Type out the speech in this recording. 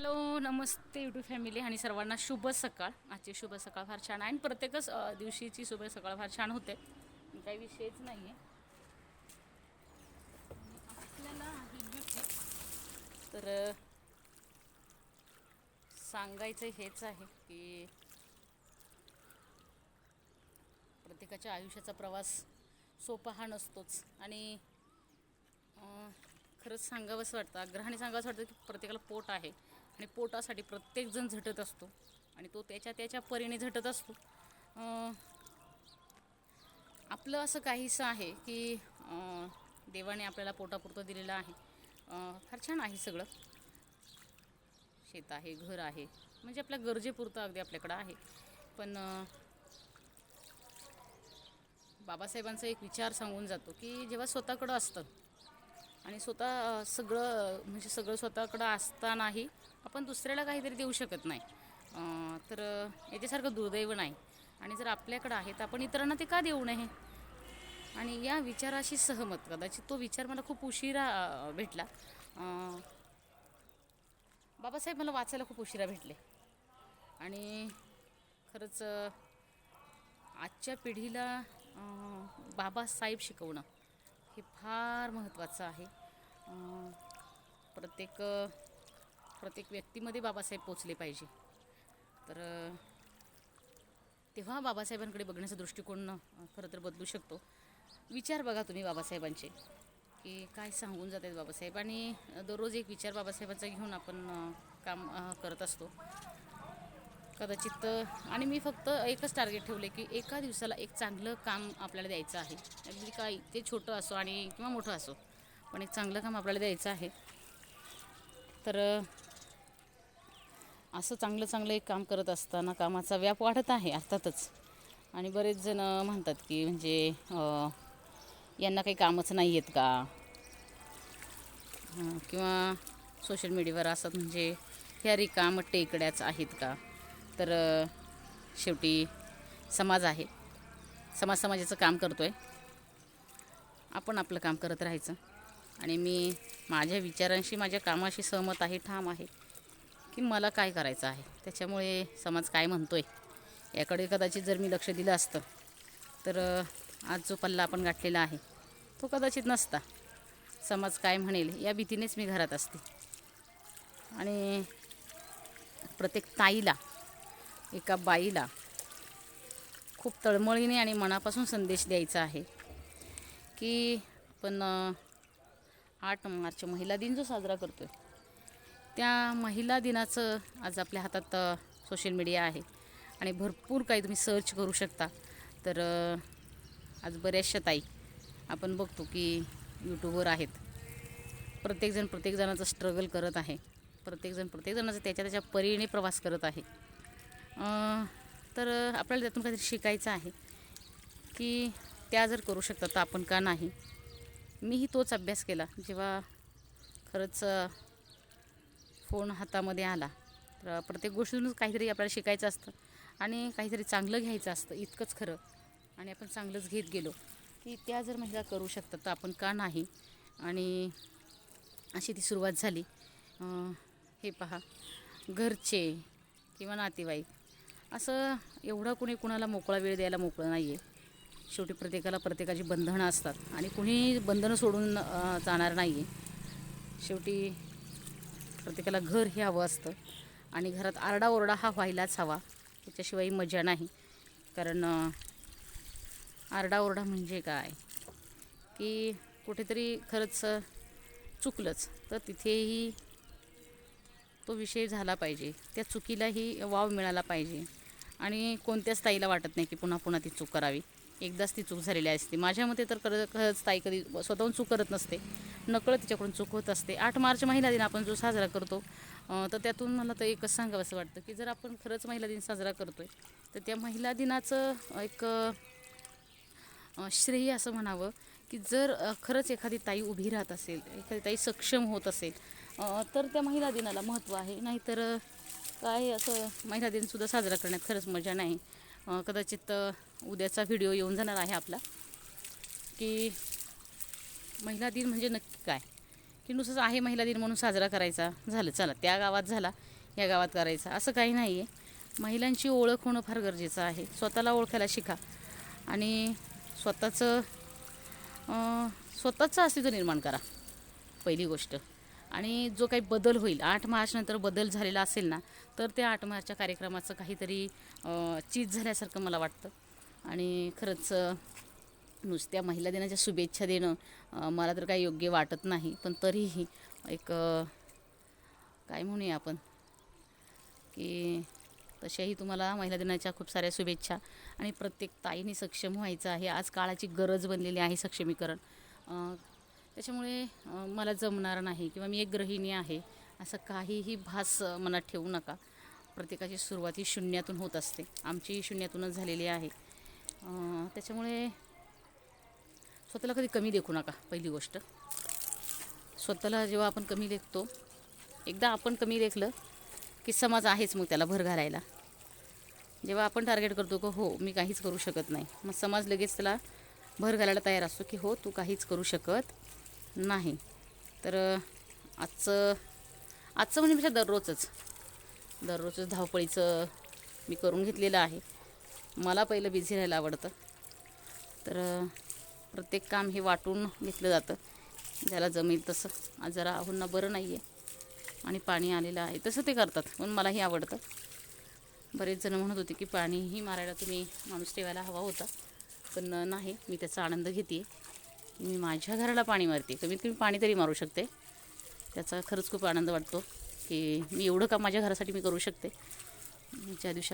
Hello नमस्ते YouTube family आणि सर्वांना शुभ सकाळ. आजची शुभ सकाळ फार छान आहे आणि प्रत्येकच दिवशीची शुभ सकाळ फार छान होते. काही विषयच नाही आहे आपल्याला तर सांगायचं हेच आहे की प्रत्येकाच्या आयुष्याचा प्रवास सोपा हा नसतोच. आणि खरंच सांगावंसं वाटतं आग्रहाने सांगावंच वाटतं की प्रत्येकाला पोट आहे. आणि पोटासाठी प्रत्येकजण झटत असतो. आणि तो त्याच्या त्याच्या परीने झटत असतो. आपलं असं काहीसं आहे की देवाने आपल्याला पोटापुरतं दिलेलं आहे. फार छान आहे सगळं. शेत आहे घर आहे. म्हणजे आपल्या गरजेपुरतं अगदी आपल्याकडं आहे. पण बाबासाहेबांचा एक विचार सांगून जातो की जेव्हा स्वतःकडं असतं आणि स्वतः सगळं म्हणजे सगळं स्वतःकडं असतानाही आपण दुसऱ्याला काहीतरी देऊ शकत नाही. तर याच्यासारखं दुर्दैव नाही. आणि जर आपल्याकडं आहे तर आपण इतरांना ते का देऊ नये? आणि या विचाराशी सहमत. कदाचित तो विचार मला खूप उशिरा भेटला. बाबासाहेब मला वाचायला खूप उशिरा भेटले. आणि खरंच आजच्या पिढीला बाबासाहेब शिकवणं हे फार महत्त्वाचं आहे. प्रत्येक प्रत्येक व्यक्तीमध्ये बाबासाहेब पोचले पाहिजे. तर तेव्हा बाबासाहेबांकडे बघण्याचा दृष्टिकोन खरं तर बदलू शकतो. विचार बघा तुम्ही बाबासाहेबांचे की काय सांगून जात आहेत बाबासाहेब? आणि दररोज एक विचार बाबासाहेबांचा घेऊन आपण काम करत असतो. कदाचित आणि मी फक्त एकच टार्गेट ठेवले की एका दिवसाला एक चांगलं काम आपल्याला द्यायचं आहे. अगदी काय ते छोटं असो आणि किंवा मोठं असो पण एक चांगलं काम आपल्याला द्यायचं आहे. तर असं चांगलं चांगलं एक काम करत असताना कामाचा व्याप वाढत आहे अर्थातच. आणि बरेच जण म्हणतात की म्हणजे यांना काही कामच नाही आहेत का? किंवा सोशल मीडियावर असतात म्हणजे ह्या रिकाम टेकड्याच आहेत का? तर शेवटी समाज आहे. समाज समाजाचं काम करतो आहे आपण आपलं काम करत राहायचं. आणि मी माझ्या विचारांशी माझ्या कामाशी सहमत आहे ठाम आहे. की मला काय करायचं आहे? त्याच्यामुळे समाज काय म्हणतो आहे याकडे कदाचित जर मी लक्ष दिलं असतं तर आज जो पल्ला आपण गाठलेला आहे तो कदाचित नसता. समाज काय म्हणेल या भीतीनेच मी घरात असते. आणि प्रत्येक ताईला एका बाईला खूप तळमळीने आणि मनापासून संदेश द्यायचा आहे की आपण आठ मार्च महिला दिन जो साजरा करतो आहे त्या महिला दिनाचं आज आपल्या हातात सोशल मीडिया आहे. आणि भरपूर काही तुम्ही सर्च करू शकता. तर आज बऱ्याचशा ताई आपण बघतो की यूट्यूबवर आहेत. प्रत्येकजण प्रत्येकजणाचं स्ट्रगल करत आहे. प्रत्येकजण प्रत्येकजणाचं त्याच्या त्याच्या परीने प्रवास करत आहे. तर आपल्याला त्यातून काहीतरी शिकायचं आहे की त्या जर करू शकतात तर आपण का नाही? मीही तोच अभ्यास केला. जेव्हा खरंच फोन हातामध्ये आला तर प्रत्येक गोष्टीतूनच काहीतरी आपल्याला शिकायचं असतं आणि काहीतरी चांगलं घ्यायचं असतं इतकंच खरं. आणि आपण चांगलंच घेत गेलो की त्या जर महिला करू शकतात तर आपण का नाही? आणि अशी ती सुरुवात झाली. हे पहा घरचे किंवा नातेवाईक असं एवढं कुणी कुणाला मोकळा वेळ द्यायला मोकळं नाही आहे शेवटी प्रत्येकाला प्रत्येकाची बंधनं असतात आणि कुणी बंधनं सोडून जाणार नाही आहे शेवटी प्रत्येकाला घर हे हवं असतं. आणि घरात आरडाओरडा हा व्हायलाच हवा. त्याच्याशिवाय मजा नाही. कारण आरडाओरडा म्हणजे काय? की कुठेतरी खरंच चुकलंच. तर तिथेही तो विषय झाला पाहिजे. त्या चुकीलाही वाव मिळाला पाहिजे. आणि कोणत्याच ताईला वाटत नाही की पुन्हा पुन्हा ती चूक करावी. एकदाच ती चूक झालेली असते. माझ्या मते तर खरं खरंच ताई कधी स्वतःहून चूक करत नसते. नकळत तिच्याकडून चूक होत असते. आठ मार्च महिला दिन आपण जो साजरा करतो तर त्यातून मला तर एकच सांगावं असं वाटतं की जर आपण खरंच महिला दिन साजरा करतो आहे तर त्या महिला दिनाचं एक श्रेय असं म्हणावं की जर खरंच एखादी ताई उभी राहत असेल एखादी ताई सक्षम होत असेल तर त्या महिला दिनाला महत्त्व आहे. नाहीतर काय असं महिला दिनसुद्धा साजरा करण्यात खरंच मजा नाही. कदाचित उद्याचा व्हिडिओ येऊन जाणार आहे आपला की महिला दिन म्हणजे नक्की काय? की नुसंच आहे महिला दिन म्हणून साजरा करायचा? झालं चला. त्या गावात झाला या गावात करायचा. असं काही नाही आहे महिलांची ओळख होणं फार गरजेचं आहे. स्वतःला ओळखायला शिका. आणि स्वतःचं स्वतःचं अस्तित्व निर्माण करा. पहिली गोष्ट. आणि जो काही बदल होईल आठ मार्चनंतर बदल झालेला असेल ना तर त्या आठ मार्चच्या कार्यक्रमाचं काहीतरी चीज झाल्यासारखं मला वाटतं. आणि खरंच नुसत्या महिला दिनाच्या शुभेच्छा देणं मला तर काही योग्य वाटत नाही. पण तरीही एक काय म्हणूया आपण? की तशाही तुम्हाला महिला दिनाच्या खूप साऱ्या शुभेच्छा आणि प्रत्येक ताईने सक्षम व्हायचं आहे. आज काळाची गरज बनलेली आहे सक्षमीकरण. त्याच्यामुळे मला जमणार नाही किंवा मी एक गृहिणी आहे असं काहीही भास मनात ठेवू नका. प्रत्येकाची सुरुवात ही शून्यातून होत असते. आमची शून्यातूनच झालेली आहे. त्याच्यामुळे स्वतःला कधी कमी देखू नका पहिली गोष्ट. स्वतःला जेव्हा आपण कमी लेखतो एकदा आपण कमी लेखलं की समाज आहेच मग त्याला भर घालायला. जेव्हा आपण टार्गेट करतो की हो मी काहीच करू शकत नाही मग समाज लगेच त्याला भर घालायला तयार असतो की हो तू काहीच करू शकत नाही. तर आजचं आजचं म्हणजे म्हणजे दररोजच दररोजच धावपळीचं मी करून घेतलेलं आहे. मला पहिलं बिझी राहायला आवडतं. तर प्रत्येक काम हे वाटून घेतलं जातं. ज्याला जमेल तसं. जरा आहुंना बरं नाही आहे आणि पाणी आलेलं आहे. तसं ते करतात. पण मलाही आवडतं. बरेच जण म्हणत होते की पाणीही मारायला तुम्ही माणूस ठेवायला हवा होता. पण नाही. मी त्याचा आनंद घेते मी माझ्या घराला पाणी मारते कमीत कमी पाणी तरी मारू शकते. त्याचा खरंच खूप आनंद वाटतो की मी एवढं काम माझ्या घरासाठी मी करू शकते. ज्या दिवशी